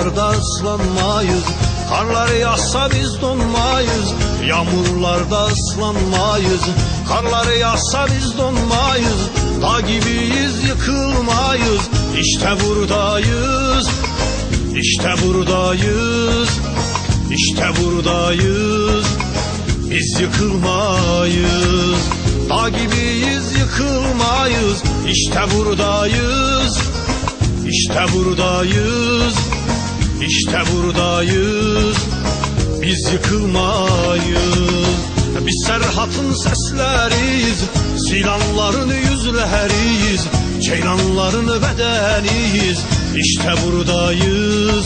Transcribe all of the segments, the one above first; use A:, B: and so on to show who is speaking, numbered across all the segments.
A: ıslanmayız Karlar yağsa biz donmayız. Yağmurlarda ıslanmayız Karlar yağsa biz donmayız. Dağ gibiyiz yıkılmayız. İşte buradayız İşte buradayız. İşte buradayız Biz yıkılmayız. Dağ gibiyiz yıkılmayız. İşte buradayız İşte buradayız İşte buradayız Biz yıkılmayız. Biz Serhat'ın sesleriyiz Silanların yüzleriyiz Ceylanların bedeniyiz. İşte buradayız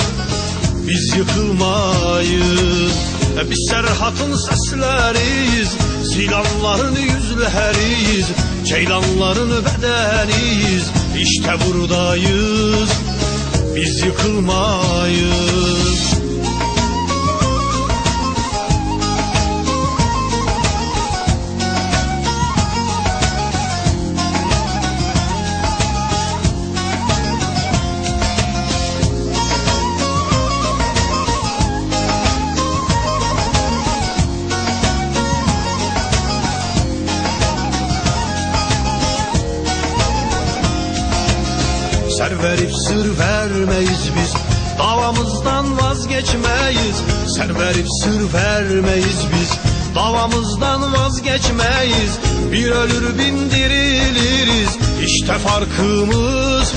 A: Biz yıkılmayız. Biz Serhat'ın sesleriyiz Silanların yüzleriyiz Ceylanların bedeniyiz. İşte buradayız Biz yıkılmayız verip sır vermeyiz biz. Davamızdan vazgeçmeyiz. Ser verip sır vermeyiz biz. Davamızdan vazgeçmeyiz. Bir ölür bin diriliriz. İşte farkımız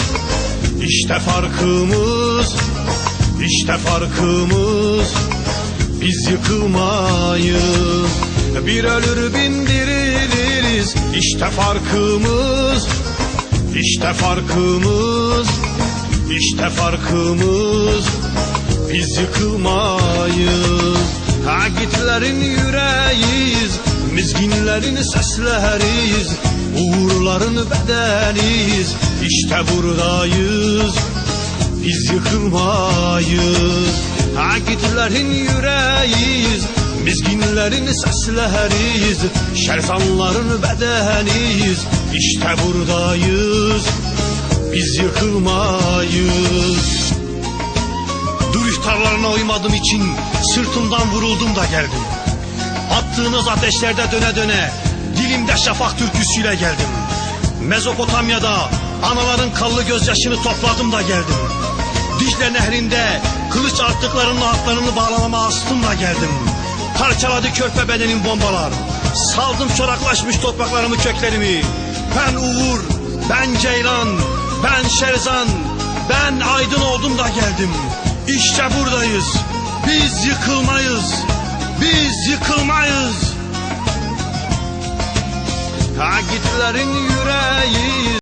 A: İşte farkımız İşte farkımız. Biz yıkılmayız. Bir ölür bin diriliriz. İşte farkımız işte farkımız, işte farkımız Biz yıkılmayız. Hagitlerin yüreğiyiz Mizginlerin sesleriyiz Uğurların bedeniyiz. İşte buradayız Biz yıkılmayız. Hagitlerin yüreğiyiz Mizginlerin sesleriyiz. Şerzanların bedeniyiz İşte buradayız Biz yıkılmayız. Dur iftarlarına uymadığım için Sırtımdan vuruldum da geldim. Attığınız ateşlerde döne döne Dilimde şafak türküsüyle geldim. Mezopotamya'da Anaların kanlı gözyaşını topladım da geldim. Dicle nehrinde Kılıç arttıklarının haklarını bağlamama astım da geldim. Parçaladı körpe bedenim bombalar. Saldım çoraklaşmış topraklarımı köklerimi Ben Uğur, ben Ceylan, ben Şerzan Ben aydın oldum da geldim. İşte buradayız. Biz yıkılmayız. Biz yıkılmayız. Ha gitlerin yüreği